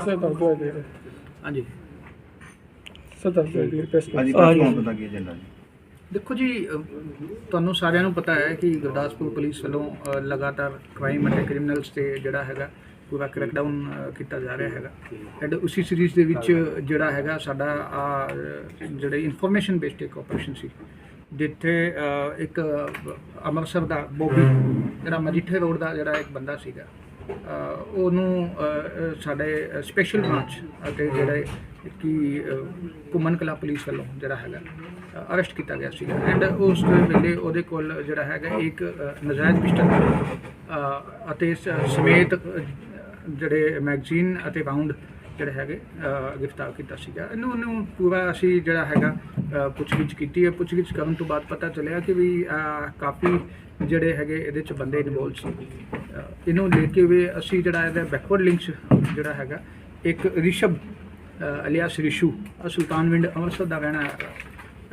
Sir ਦੱਸ ਦਿਓ ਜੀ। ਹਾਂਜੀ। ਸਰ ਦੱਸ ਦਿਓ ਜੀ ਪ੍ਰੈਸ ਹਾਂਜੀ ਪ੍ਰੈਸ ਕਾਨਫਰੰਸ ਦਾ ਕੀ ਏਜੰਡਾ ਜੀ। ਦੇਖੋ ਜੀ ਤੁਹਾਨੂੰ ਸਾਰਿਆਂ ਨੂੰ ਪਤਾ ਹੈ ਕਿ ਗੁਰਦਾਸਪੁਰ ਪੁਲਿਸ ਵੱਲੋਂ ਲਗਾਤਾਰ ਕ੍ਰਾਈਮ ਅਤੇ ਕ੍ਰਿਮੀਨਲਸ ਤੇ ਜਿਹੜਾ ਹੈਗਾ ਪੂਰਾ ਕ੍ਰੈਕਡਾਊਨ ਕੀਤਾ ਜਾ ਰਿਹਾ ਹੈਗਾ। ਐਂਡ ਉਸੇ ਸੀਰੀਜ਼ ਦੇ ਵਿੱਚ ਜਿਹੜਾ ਹੈਗਾ ਸਾਡਾ ਆ ਜਿਹੜੇ ਇਨਫੋਰਮੇਸ਼ਨ ਬੇਸਡ ਇੱਕ ਆਪਰੇਸ਼ਨ ਸੀ ਜਿੱਥੇ ਇੱਕ ਅੰਮ੍ਰਿਤਸਰ ਦਾ ਬੋਬੀ ਜਿਹੜਾ ਮਜੀਠੇ ਰੋਡ ਦਾ ਜਿਹੜਾ ਇੱਕ ਬੰਦਾ ਸੀਗਾ ਉਹਨੂੰ ਸਾਡੇ ਸਪੈਸ਼ਲ ਬ੍ਰਾਂਚ ਅਤੇ ਜਿਹੜੇ ਕਿ ਅ, ਘੁੰਮਣ ਕਲਾ ਪੁਲਿਸ ਵੱਲੋਂ ਜਿਹੜਾ ਹੈਗਾ ਅਰੈਸਟ ਕੀਤਾ ਗਿਆ ਸੀਗਾ। ਐਂਡ ਉਸ ਵੇਲੇ ਉਹਦੇ ਕੋਲ ਜਿਹੜਾ ਹੈਗਾ ਇੱਕ ਅ, ਨਜਾਇਜ਼ ਪਿਸਟਲ ਅਤੇ ਸ- ਸਮੇਤ ਜਿਹੜੇ ਮੈਗਜ਼ੀਨ ਅਤੇ ਰਾਉਂਡ ਜਿਹੜੇ ਹੈਗੇ ਗ੍ਰਿਫਤਾਰ ਕੀਤਾ ਸੀਗਾ। ਇਹਨੂੰ ਉਹਨੂੰ ਪੂਰਾ ਅਸੀਂ ਜਿਹੜਾ ਹੈਗਾ ਪੁੱਛਗਿੱਛ ਕੀਤੀ ਹੈ। ਪੁੱਛਗਿੱਛ ਕਰਨ ਤੋਂ ਬਾਅਦ ਪਤਾ ਚੱਲਿਆ ਕਿ ਵੀ ਕਾਫੀ ਜਿਹੜੇ ਹੈਗੇ ਇਹਦੇ ਚ ਬੰਦੇ ਇਨਵੋਲਡ ਸੀ। ਇਹਨੂੰ ਲੈ ਕੇ ਵੀ ਅਸੀਂ ਜਿਹੜਾ ਇਹਦਾ ਬੈਕਵਰਡ ਲਿੰਕਸ ਜਿਹੜਾ ਹੈਗਾ, ਇੱਕ ਰਿਸ਼ਬ ਅਲਿਆਸ ਰਿਸ਼ੂ ਸੁਲਤਾਨਵਿੰਡ ਅੰਮ੍ਰਿਤਸਰ ਦਾ ਰਹਿਣਾ ਹੈਗਾ।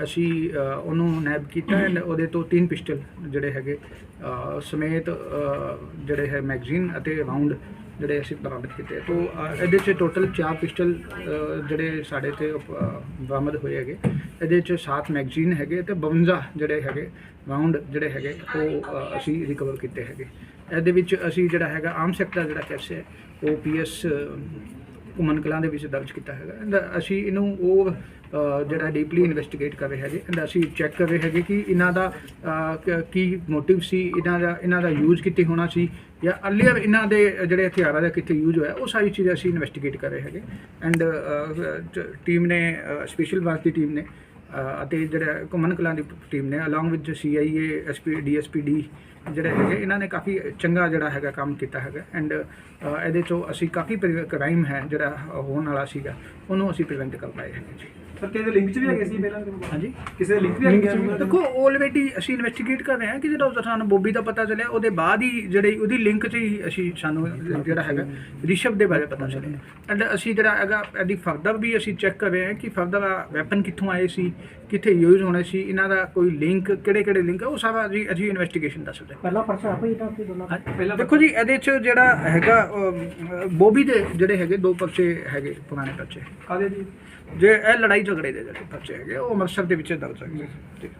ਅਸੀਂ ਉਹਨੂੰ ਨੈਬ ਕੀਤਾ ਐਂਡ ਉਹਦੇ ਤੋਂ ਤਿੰਨ ਪਿਸਟਲ ਜਿਹੜੇ ਹੈਗੇ ਸਮੇਤ ਜਿਹੜੇ ਹੈ ਮੈਗਜ਼ੀਨ ਅਤੇ ਰਾਉਂਡ ਜਿਹੜੇ ਅਸੀਂ ਬਰਾਮਦ ਕੀਤੇ ਤੋਂ ਅ, ਇਹਦੇ 'ਚ ਟੋਟਲ ਚਾਰ ਪਿਸਟਲ ਅ, ਜਿਹੜੇ ਸਾਡੇ ਤੇ ਅ, ਬਰਾਮਦ ਹੋਏ ਹੈਗੇ। ਇਹਦੇ 'ਚ 7 ਮੈਗਜ਼ੀਨ ਹੈਗੇ ਤੇ 52 ਜਿਹੜੇ ਹੈਗੇ ਰਾਉਂਡ ਜਿਹੜੇ ਹੈਗੇ ਉਹ ਅ, ਅਸੀਂ ਰਿਕਵਰ ਕੀਤੇ ਹੈਗੇ। ਇਹਦੇ ਵਿੱਚ ਅਸੀਂ ਜਿਹੜਾ ਹੈਗਾ ਆਮ ਸੈਕਟਰ ਜਿਹੜਾ ਕੈਸ ਹੈ ਉਹ ਪੀਐਸ ਘੁੰਮਣ ਕਲਾਂ ਦੇ ਵਿੱਚ ਦਰਜ ਕੀਤਾ ਹੈਗਾ। ਐਂਡ ਅਸੀਂ ਇਹਨੂੰ ਉਹ ਜਿਹੜਾ ਡੀਪਲੀ ਇਨਵੈਸਟੀਗੇਟ ਕਰ ਰਹੇ ਹੈਗੇ। ਐਂਡ ਅਸੀਂ ਚੈੱਕ ਕਰ ਰਹੇ ਹੈਗੇ ਕਿ ਇਹਨਾਂ ਦਾ ਅ, ਕੀ ਮੋਟਿਵ ਸੀ ਇਹਨਾਂ ਦਾ ਇਹਨਾਂ ਦਾ ਯੂਜ਼ ਕਿੱਥੇ ਹੋਣਾ ਸੀ ਜਾਂ ਅਰਲੀਅਰ ਇਹਨਾਂ ਦੇ ਜਿਹੜੇ ਹਥਿਆਰਾਂ ਦਾ ਕਿੱਥੇ ਯੂਜ਼ ਹੋਇਆ ਉਹ ਸਾਰੀ ਚੀਜ਼ਾਂ ਅਸੀਂ ਇਨਵੈਸਟੀਗੇਟ ਕਰ ਰਹੇ ਹੈਗੇ। ਐਂਡ ਟੀਮ ਨੇ ਸਪੈਸ਼ਲ ਵਾਸ ਦੀ ਟੀਮ ਨੇ ਅਤੇ ਜਿਹੜਾ ਘੁੰਮਣ ਕਲਾਂ ਦੀ ਟੀਮ ਨੇ along with CIA SP DSPD ਜਿਹੜੇ ਹੈਗੇ, ਇਹਨਾਂ ਨੇ ਕਾਫੀ ਚੰਗਾ ਜਿਹੜਾ ਹੈਗਾ ਕੰਮ ਕੀਤਾ ਹੈਗਾ। ਐਂਡ ਇਹਦੇ ਚੋਂ ਅਸੀਂ ਕਾਫੀ ਕ੍ਰਾਈਮ ਹੈ ਜਿਹੜਾ ਹੋਣ ਵਾਲਾ ਸੀਗਾ, ਉਹਨੂੰ ਅਸੀਂ ਪ੍ਰੀਵੈਂਟ ਕਰ ਪਾਏ ਹੈਗੇ ਜੀ। ਸਰ ਕਿਸੇ ਦੇ ਲਿੰਕ 'ਚ ਵੀ ਹੈਗੇ ਸੀ ਪਹਿਲਾਂ ਹਾਂਜੀ। ਕਿਸੇ ਦੇ ਲਿੰਕ ਵੀ ਹੈਗੇ ਸੀ ਦੇਖੋ ਆਲਰੇਡੀ ਅਸੀਂ ਇਨਵੈਸਟੀਗੇਟ ਕਰ ਰਹੇ ਹਾਂ ਕਿ ਜਿਹੜਾ ਸਾਨੂੰ ਬੋਬੀ ਦਾ ਪਤਾ ਚੱਲਿਆ ਉਹਦੇ ਬਾਅਦ ਹੀ ਜਿਹੜੇ ਉਹਦੀ ਲਿੰਕ 'ਚ ਹੀ ਅਸੀਂ ਸਾਨੂੰ ਜਿਹੜਾ ਹੈਗਾ ਰਿਸ਼ਵ ਦੇ ਬਾਰੇ ਪਤਾ ਚੱਲਿਆ। ਐਂਡ ਅਸੀਂ ਜਿਹੜਾ ਹੈਗਾ ਇਹਦੀ ਫਰਦਰ ਵੀ ਅਸੀਂ ਚੈੱਕ ਕਰ ਰਹੇ ਹਾਂ ਕਿ ਫਰਦਰ ਵੈਪਨ ਕਿੱਥੋਂ ਆਏ ਸੀ ਕਿੱਥੇ ਯੂਜ਼ ਹੋਣੇ ਸੀ ਇਹਨਾਂ ਦਾ ਕੋਈ ਲਿੰਕ ਕਿਹੜੇ ਕਿਹੜੇ ਲਿੰਕ ਹੈ ਉਹ ਸਾਰਾ ਜੀ ਅਸੀਂ ਇਨਵੈਸਟੀਗੇਸ਼ਨ ਦੱਸ ਰਹੇ ਪਹਿਲਾ ਪਰਚਾ ਆਪੇ ਇਹਨਾਂ ਤੇ ਦੋਨਾਂ ਦਾ? ਹਾਂ। ਦੇਖੋ ਜੀ ਇਹਦੇ 'ਚ ਜਿਹੜਾ ਹੈਗਾ ਬੋਬੀ ਦੇ ਜਿਹੜੇ ਹੈਗੇ ਦੋ ਪਰਚੇ ਹੈਗੇ ਪੁਰਾਣੇ ਪਰਚੇ। ਕਾਦੇ ਜੀ ਜੇ ਇਹ ਲੜਾਈ ਝਗੜੇ ਦੇ ਜਿਹੜੇ ਪਰਚੇ ਹੈਗੇ ਉਹ ਅੰਮ੍ਰਿਤਸਰ ਦੇ ਵਿੱਚ ਦਰਜ ਹੈਗੇ ਠੀਕ